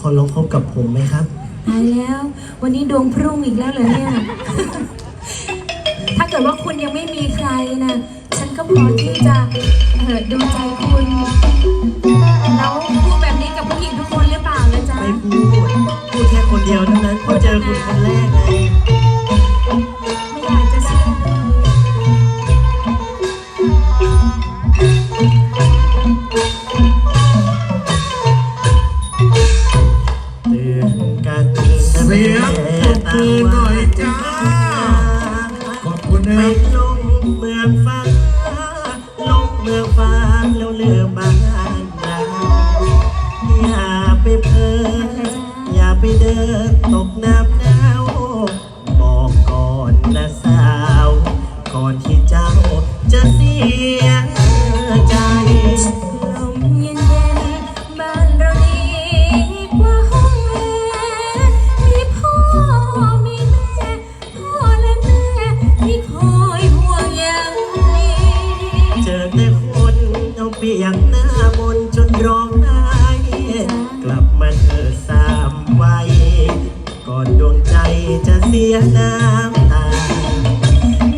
ขอลองคบกับผมไหมครับ ตายแล้ว วันนี้ดวงพรุ่งอีกแล้วเหรอเนี่ย ถ้าเกิดว่าคุณยังไม่มีใครนะ ฉันก็พร้อมที่จะเออดูใจคุณ ฟ้าแล้วเลือบ้านเราอย่าไปเพลินอย่าไปเดินตกน้ำ รียกหน้ามนจนร้องไห้กลับมาเธอสามวัยก่อนดวงใจจะเสียน้ำตา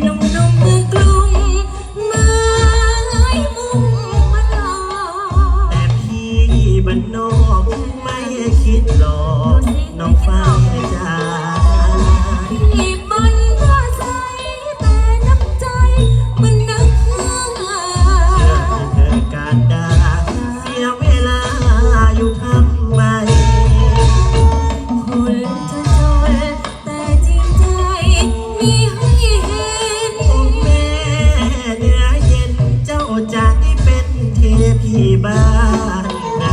หนุ่มๆเมืองกรุงไม้มุ่งมาหลอกแต่พี่บ้านนอกไม่คิดหรอก บ้านไหน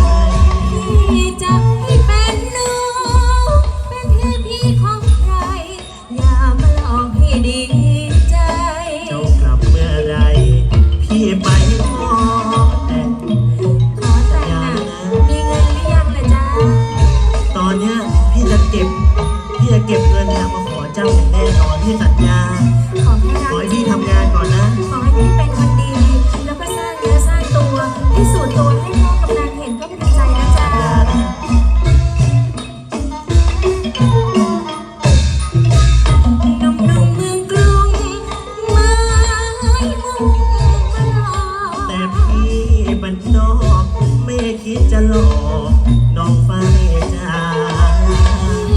ที่จะให้เป็นน้องเป็นเทพีของใคร อย่ามาหลอกให้ดีใจ เจ้ากลับเมื่อไร พี่ไปขอแต่งขอแต่งงานมีเงินหรือยังล่ะจ๊ะ ตอนเนี้ยพี่จะเก็บ พี่จะเก็บเงินเนี่ยมาขอเจ้าอย่างแน่นอนพี่สัญญา คิดจะหลอกน้องฟ้าจ้า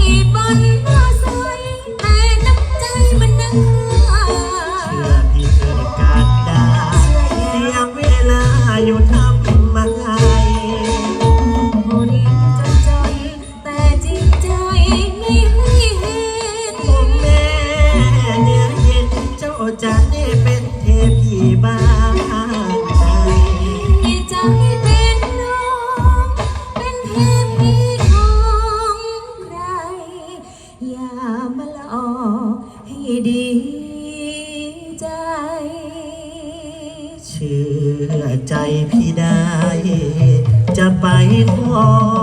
ที่บนว่าสวยแต่น้ำใจมันนักฆ่าเชื่อพี่เธอการดาเสียเวลาอยู่ทำ ชื่อใจพี่ได้ จะไปขอ